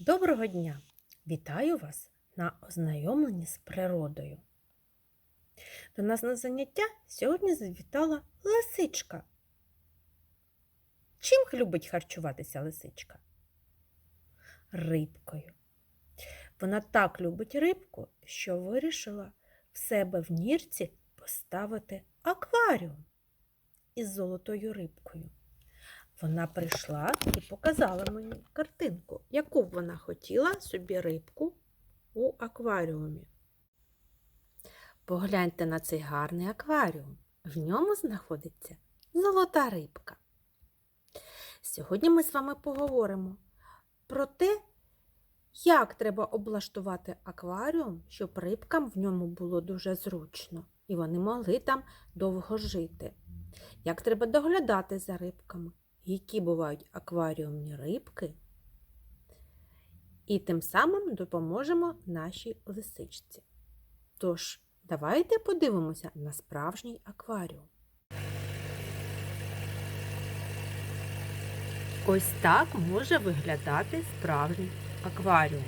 Доброго дня! Вітаю вас на ознайомленні з природою. До нас на заняття сьогодні завітала лисичка. Чим любить харчуватися лисичка? Рибкою. Вона так любить рибку, що вирішила в себе в нірці поставити акваріум із золотою рибкою. Вона прийшла і показала мені картинку, яку б вона хотіла собі рибку у акваріумі. Погляньте на цей гарний акваріум. В ньому знаходиться золота рибка. Сьогодні ми з вами поговоримо про те, як треба облаштувати акваріум, щоб рибкам в ньому було дуже зручно і вони могли там довго жити. Як треба доглядати за рибками, які бувають акваріумні рибки, і тим самим допоможемо нашій лисичці. Тож, давайте подивимося на справжній акваріум. Ось так може виглядати справжній акваріум.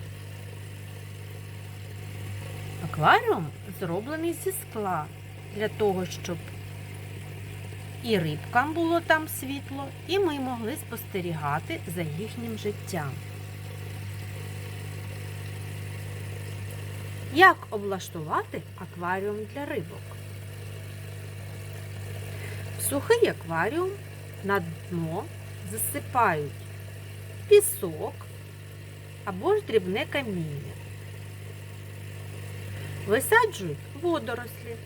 Акваріум зроблений зі скла для того, щоб і рибкам було там світло, і ми могли спостерігати за їхнім життям. Як облаштувати акваріум для рибок? В сухий акваріум на дно засипають пісок або ж дрібне каміння. Висаджують водорослі.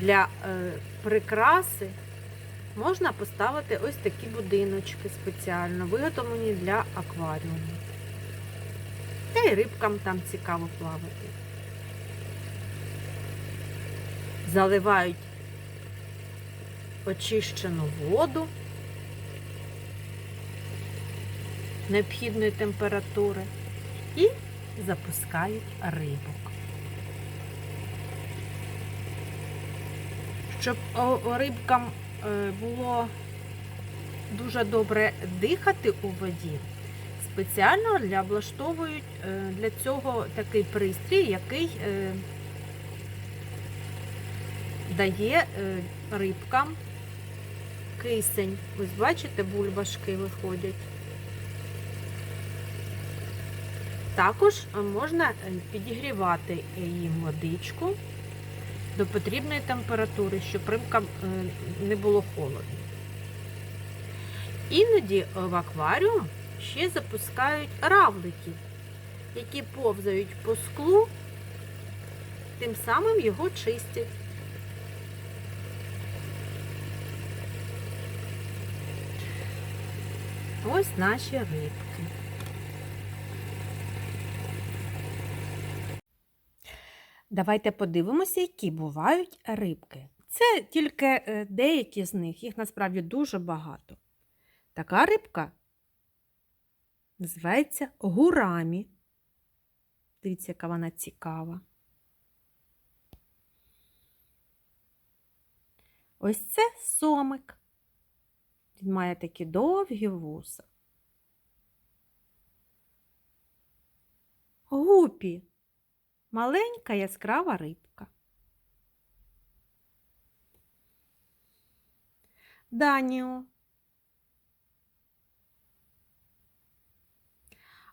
Для е, прикраси можна поставити ось такі будиночки спеціально, виготовлені для акваріуму. Та й рибкам там цікаво плавати. Заливають очищену воду необхідної температури і запускають рибок. Щоб рибкам е, було дуже добре дихати у воді, спеціально для облаштовують е, для цього такий пристрій, який е, дає рибкам кисень. Ось бачите, бульбашки виходять. Також можна підігрівати їм водичку до потрібної температури, щоб рибкам не було холодно. Іноді в акваріум ще запускають равликів, які повзають по склу, тим самим його чистять. Ось наші рибки. Давайте подивимося, які бувають рибки. Це тільки е, деякі з них, їх насправді дуже багато. Така рибка називається гурамі. Дивіться, яка вона цікава. Ось це сомик. Він має такі довгі вуса. Гупі маленька яскрава рибка. Даніо.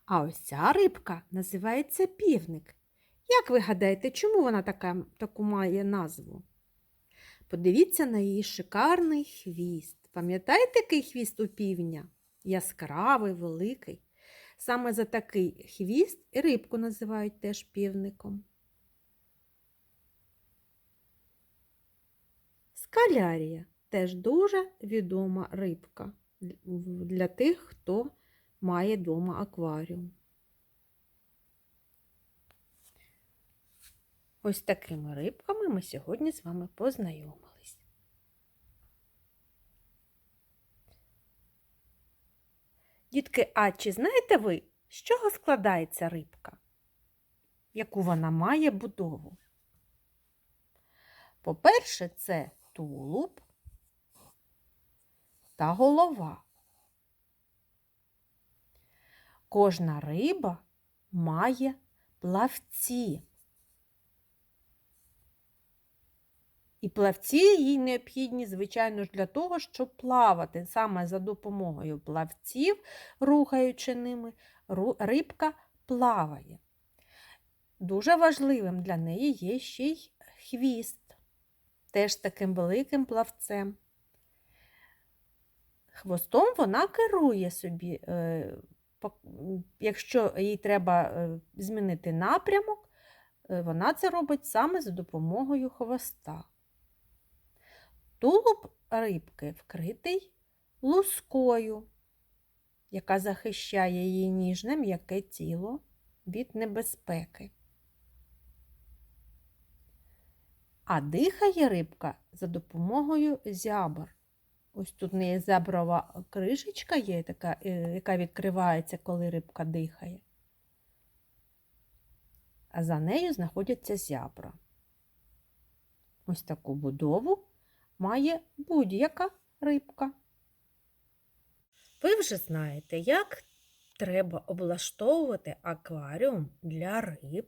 А ось ця рибка називається півник. Як ви гадаєте, чому вона така, таку має назву? Подивіться на її шикарний хвіст. Пам'ятаєте, який хвіст у півня? Яскравий, великий. Саме за такий хвіст і рибку називають теж півником. Скалярія теж дуже відома рибка для тих, хто має вдома акваріум. Ось такими рибками ми сьогодні з вами познайомились. Дітки, а чи знаєте ви, з чого складається рибка? Яку вона має будову? По-перше, це тулуб та голова. Кожна риба має плавці. І плавці їй необхідні, звичайно ж, для того, щоб плавати. Саме за допомогою плавців, рухаючи ними, рибка плаває. Дуже важливим для неї є ще й хвіст, теж таким великим плавцем. Хвостом вона керує собі, е, якщо їй треба е, змінити напрямок, е, вона це робить саме за допомогою хвоста. Тулуб рибки вкритий лускою, яка захищає її ніжне м'яке тіло від небезпеки. А дихає рибка за допомогою зябр. Ось тут в неї зяброва кришечка є, така, е, яка відкривається, коли рибка дихає. А за нею знаходяться зябра. Ось таку будову має будь-яка рибка. Ви вже знаєте, як треба облаштовувати акваріум для риб.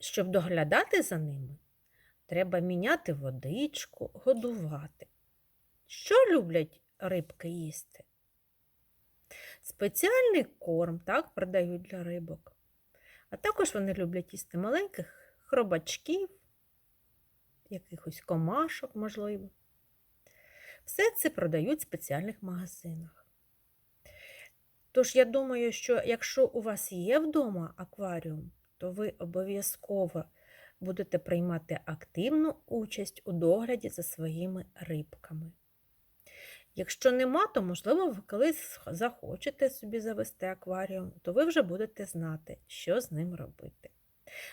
Щоб доглядати за ними, треба міняти водичку, годувати. Що люблять рибки їсти? Спеціальний корм так продають для рибок. А також вони люблять їсти маленьких хробачків, якихось комашок, можливо. Все це продають в спеціальних магазинах. Тож, я думаю, що якщо у вас є вдома акваріум, то ви обов'язково будете приймати активну участь у догляді за своїми рибками. Якщо нема, то, можливо, ви колись захочете собі завести акваріум, то ви вже будете знати, що з ним робити.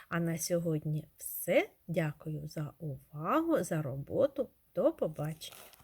А на сьогодні все. Дякую за увагу, за роботу. До побачення!